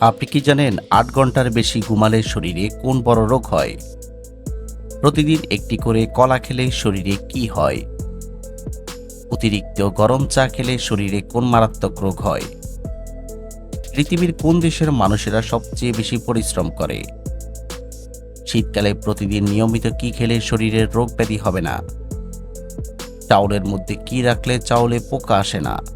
আপনি কি জানেন আট ঘণ্টার বেশি ঘুমালে শরীরে কোন বড় রোগ হয়? প্রতিদিন একটি করে কলা খেলে শরীরে কি হয়? অতিরিক্ত গরম চা খেলে শরীরে কোন মারাত্মক রোগ হয়? পৃথিবীর কোন দেশের মানুষেরা সবচেয়ে বেশি পরিশ্রম করে? শীতকালে প্রতিদিন নিয়মিত কি খেলে শরীরের রোগ ব্যাধি হবে না? চাউলের মধ্যে কি রাখলে চাউলে পোকা আসে না?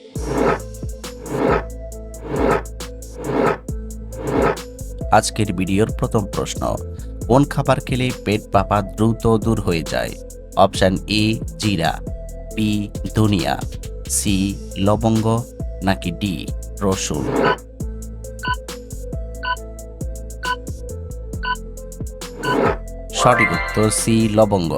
আজকের ভিডিওর প্রথম প্রশ্ন। কোন খাবার খেলে পেট পাপা দ্রুত দূর হয়ে যায়? অপশান এ, জিরা, বি, ধনিয়া, সি, লবঙ্গ, নাকি ডি, রসুন? সঠিক উত্তর সি, লবঙ্গ।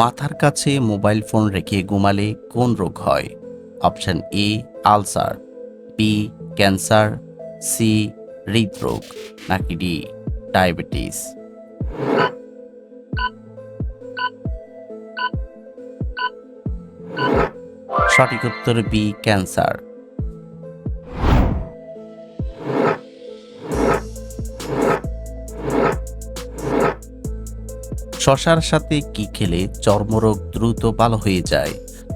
মাথার কাছে মোবাইল ফোন রেখে ঘুমালে কোন রোগ হয়? Option A, ulcer, B, cancer, C, হৃদরোগ, নাকি ডি, ডায়াবেটিস? সঠিক উত্তর বি, ক্যান্সার। শশার সাথে কি খেলে চর্মরোগ দ্রুত ভালো হয়ে যায়?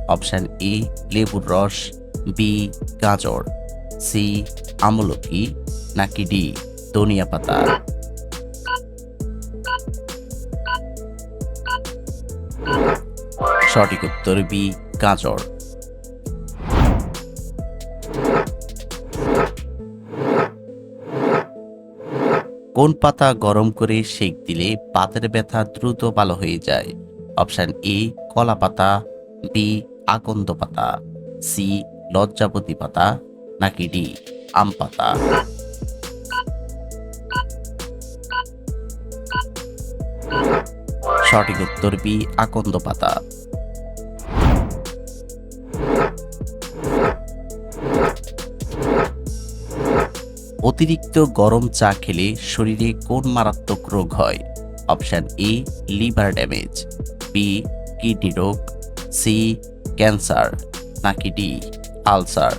অপশান এ, লেবুর রস, বি, গাজর, সি আমলকি নাকি ডি, ধনিয়া পাতা? সঠিক উত্তর বি, গাজর। কোন পাতা গরম করে সেক দিলে পাতের ব্যথা দ্রুত ভালো হয়ে যায়। অপশান এ, কলা পাতা, বি, আকন্দ পাতা, সি লজ্জাপতি পাতা, নাকি ডি, আম পাতা। সঠিক উত্তর বি, আকন্দ পাতা। অতিরিক্ত গরম চা খেলে শরীরে কোন মারাত্মক রোগ হয়? Option A liver damage B kidney রোগ সি ক্যান্সার, নাকি ডি আলসার।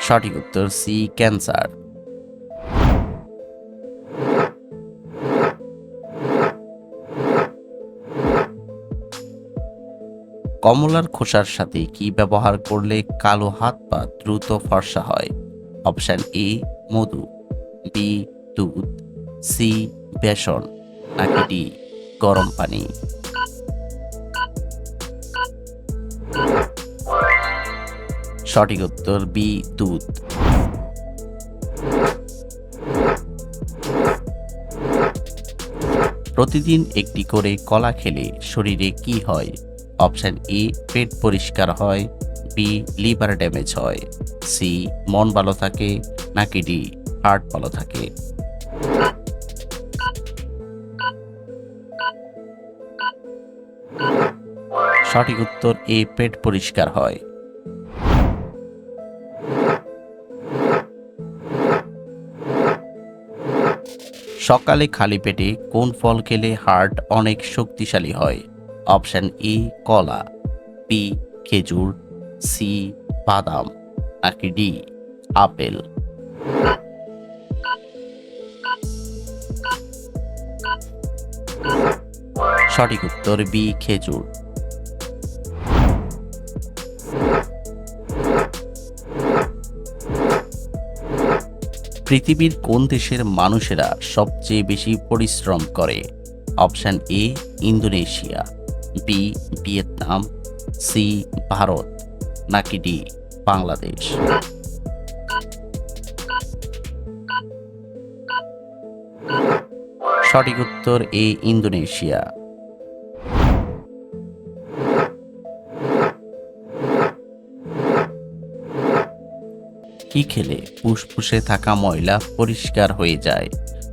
সঠিক উত্তর সি ক্যান্সার। কমলার খোসার সাথে কি ব্যবহার করলে কালো হাত পা দ্রুত ফর্সা হয়? অপশান এ, মধু। বি দুধ। সি বেসন। নাকি ডি গরম পানি। সঠিক উত্তর বি দুধ। প্রতিদিন একটি করে কলা খেলে শরীরে কি হয়? অপশান এ পেট পরিষ্কার হয়। বি লিভার ড্যামেজ হয়। সি মন ভালো থাকে। নাকি ডি হার্ট ভালো থাকে। সঠিক উত্তর এ পেট পরিষ্কার হয়। সকালে খালি পেটে কোন ফল খেলে হার্ট অনেক শক্তিশালী হয়? অপশন ই কলা, বি খেজুর, সি বাদাম, নাকি ডি আপেল? সঠিক উত্তর বি খেজুর। পৃথিবীর কোন দেশের মানুষেরা সবচেয়ে বেশি পরিশ্রম করে? Option A Indonesia. B Vietnam, C Bharat, নাকি ডি বাংলাদেশ? সঠিক উত্তর এ ইন্দোনেশিয়া। কি খেলে ফুসফুসে থাকা ময়লা পরিষ্কার হয়ে যায়?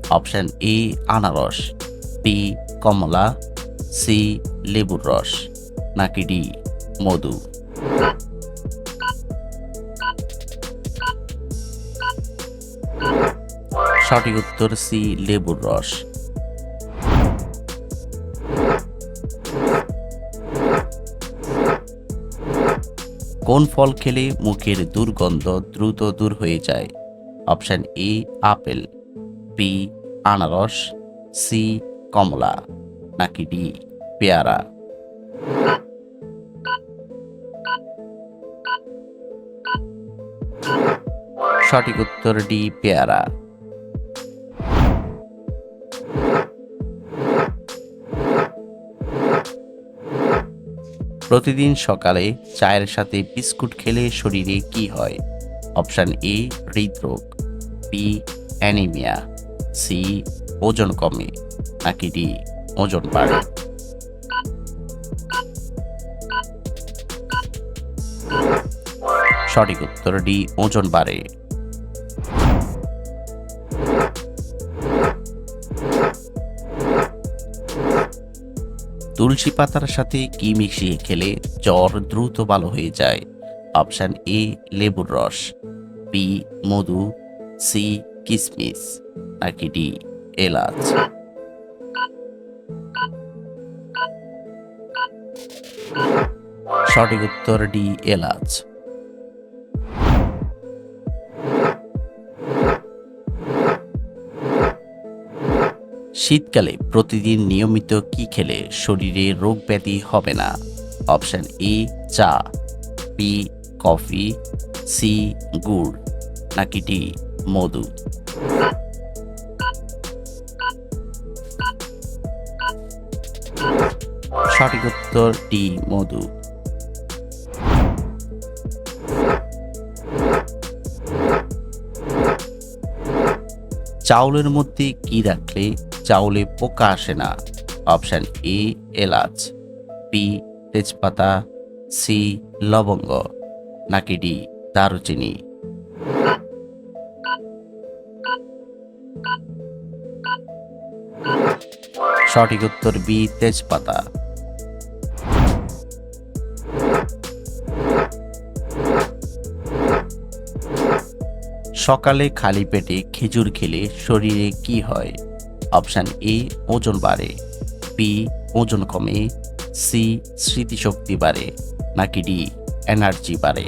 অপশন এ আনারস, বি কমলা সি, লেবুর রস, নাকি ডি, মধু? সঠিক উত্তর সি, লেবুর রস। কোন ফল খেলে মুখের দুর্গন্ধ দ্রুত দূর হয়ে যায়? অপশন এ, আপেল, বি, আনারস, সি, কমলা, নাকি ডি? পেয়ারা। সঠিক উত্তর ডি, পেয়ারা। প্রতিদিন সকালে চায়ের সাথে বিস্কুট খেলে শরীরে কি হয়? অপশান এ, হৃদরোগ, বি, অ্যানিমিয়া, সি, ওজন কমে, নাকি ডি, ওজন বাড়ে? সঠিক উত্তর ডি ওজন বাড়ে। তুলসী পাতার সাথে কি মিশিয়ে খেলে জ্বর দ্রুত ভালো হয়ে যায়? অপশান এ, লেবুর রস। বি মধু। সি কিসমিস। নাকি ডি, এলাচ। সঠিক উত্তর ডি, এলাচ। শীতকালে প্রতিদিন নিয়মিত কি খেলে শরীরে রোগ ব্যাধি হবে না? অপশন এ, চা, বি, কফি, সি, গুড়, নাকি ডি, মধু? সঠিক উত্তর ডি, মধু। চাউলের মধ্যে কি রাখলে চাউলে পোকা আসে না। অপশান এ এলাচ। বি তেজপাতা। সি লবঙ্গ। নাকি ডি দারুচিনি। সঠিক উত্তর বি তেজপাতা। সকালে খালি পেটে খেজুর খেলে শরীরে কি হয়? অপশান এ, ওজন বাড়ে, বি, ওজন কমে, সি, স্মৃতিশক্তি বাড়ে, নাকি ডি, এনার্জি বাড়ে।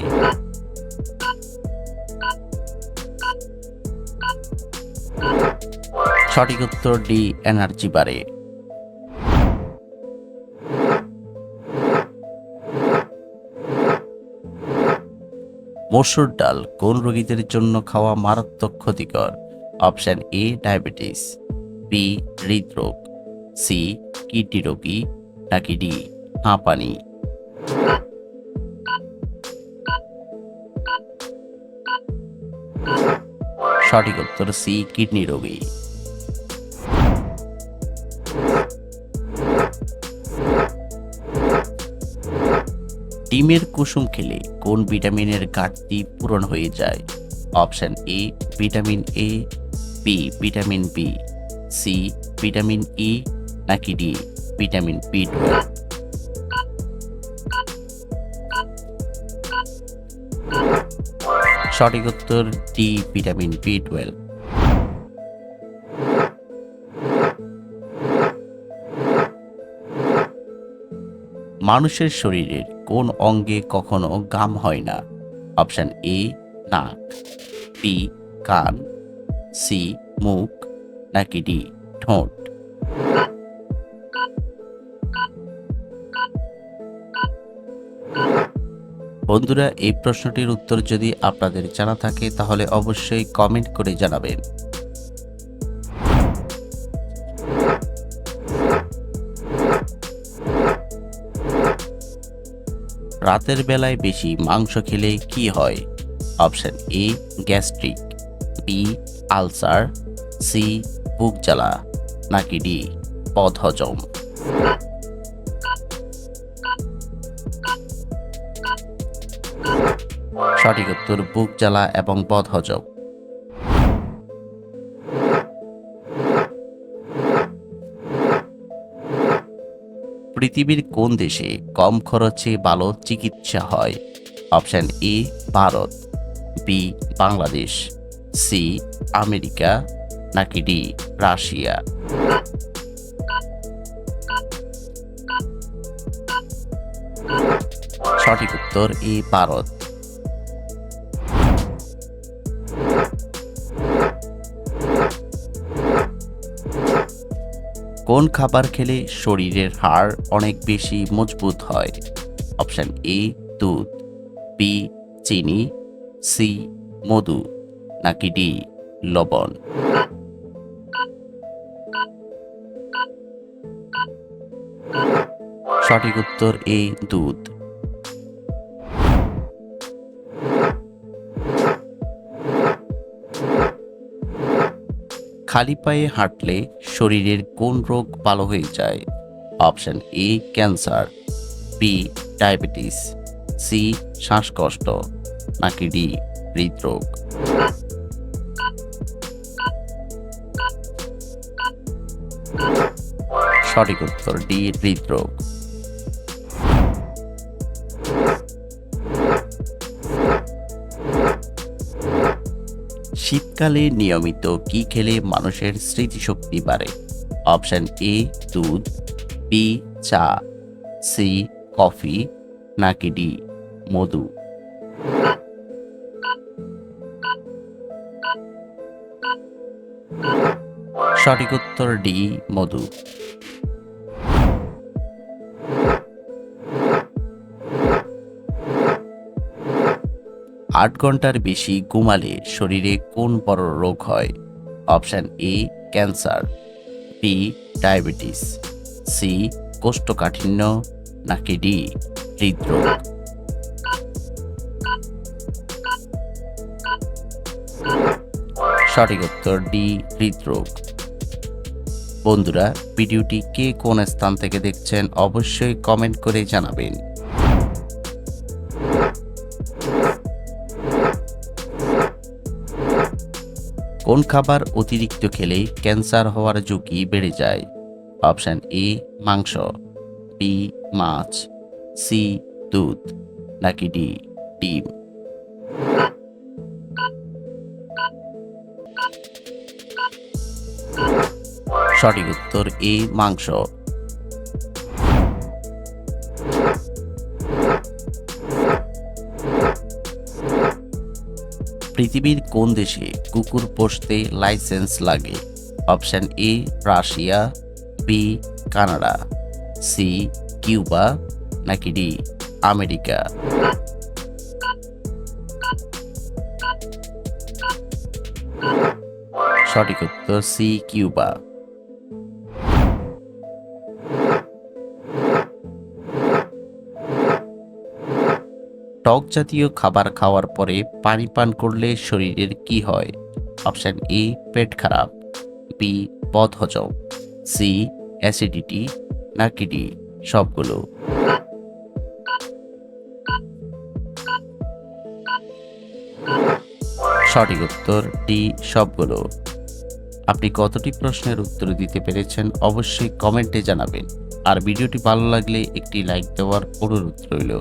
সঠিক উত্তর ডি, এনার্জি বাড়ে। মসুর ডাল কোন রোগীদের জন্য খাওয়া মারাত্মক ক্ষতিকর? Option A, diabetes. বি, হৃদরোগ, সি, কিডনি রোগী, নাকি ডি, হাঁপানি। সঠিক উত্তর সি, কিডনি রোগী। ডিমের কুসুম খেলে কোন ভিটামিনের ঘাটতি পূরণ হয়ে যায়? Option A, vitamin A, B, vitamin B. C vitamin E নাকি ডি ভিটামিন বি টুয়েলভ সঠিক উত্তর ডি ভিটামিন বি টুয়েলভ মানুষের শরীরের কোন অঙ্গে কখনো গাম হয় না? অপশন এ নাক বি কান সি মুখ নাকি ঠোঁট। বন্ধুরা, এই প্রশ্নটির উত্তর যদি আপনাদের জানা থাকে, তাহলে অবশ্যই কমেন্ট করে জানাবেন। রাতের বেলায় বেশি মাংস খেলে কি হয়? Option A, gastric, B, ulcer, C বুক জ্বালা, নাকি ডি বদহজম সঠিক উত্তর, বুক জ্বালা এবং বদহজম পৃথিবীর কোন দেশে কম খরচে ভালো চিকিৎসা হয়? Option A, Bharat, B, Bangladesh, C, America নাকি ডি, রাশিয়া? সঠিক উত্তর এ, ভারত। কোন খাবার খেলে শরীরের হাড় অনেক বেশি মজবুত হয়? অপশন এ, দুধ, বি, চিনি, সি, মধু, নাকি ডি, লবণ? সঠিক উত্তর এ দুধ। খালি পায়ে হাঁটলে শরীরের কোন রোগ ভালো হয়ে যায়? Option A, cancer, B, diabetes, C, শ্বাসকষ্ট, নাকি ডি, হৃদরোগ। সঠিক উত্তর ডি, হৃদরোগ। শীতকালে নিয়মিত কি খেলে মানুষের স্মৃতিশক্তি বাড়ে? অপশন এ, দুধ, বি, চা, সি, কফি, নাকি ডি, মধু? সঠিক উত্তর ডি, মধু। আট ঘণ্টার বেশি ঘুমালে শরীরে কোন বড় রোগ হয়? Option A, cancer, B, diabetes, C, কোষ্ঠকাঠিন্য, নাকি ডি, হৃদরোগ। সঠিক উত্তর ডি, হৃদরোগ। বন্ধুরা, ভিডিওটি কে কোন স্থান থেকে দেখছেন অবশ্যই কমেন্ট করে জানাবেন। কোন খাবার অতিরিক্ত খেলে ক্যান্সার হওয়ার ঝুঁকি বেড়ে যায়? অপশান এ, মাংস। বি, মাছ। সি, দুধ। নাকি ডি, ডিম? সঠিক উত্তর এ, মাংস। পৃথিবীর কোন দেশে কুকুর পোষতে লাইসেন্স লাগে? Option A, Russia, B, Canada, C, Cuba, নাকি ডি, আমেরিকা? সঠিক উত্তর সি, কিউবা। টক জাতীয় খাবার খাওয়ার পরে পানি পান করলে শরীরের কি হয়? অপশন এ, পেট খারাপ। বি, বদহজম। C, acidity. নাকি ডি? সবগুলো। সঠিক উত্তর ডি, সবগুলো। আপনি কতটি প্রশ্নের উত্তর দিতে পেরেছেন অবশ্যই কমেন্টে জানাবেন। আর ভিডিওটি ভালো লাগলে একটি লাইক দেওয়ার অনুরোধ রইল।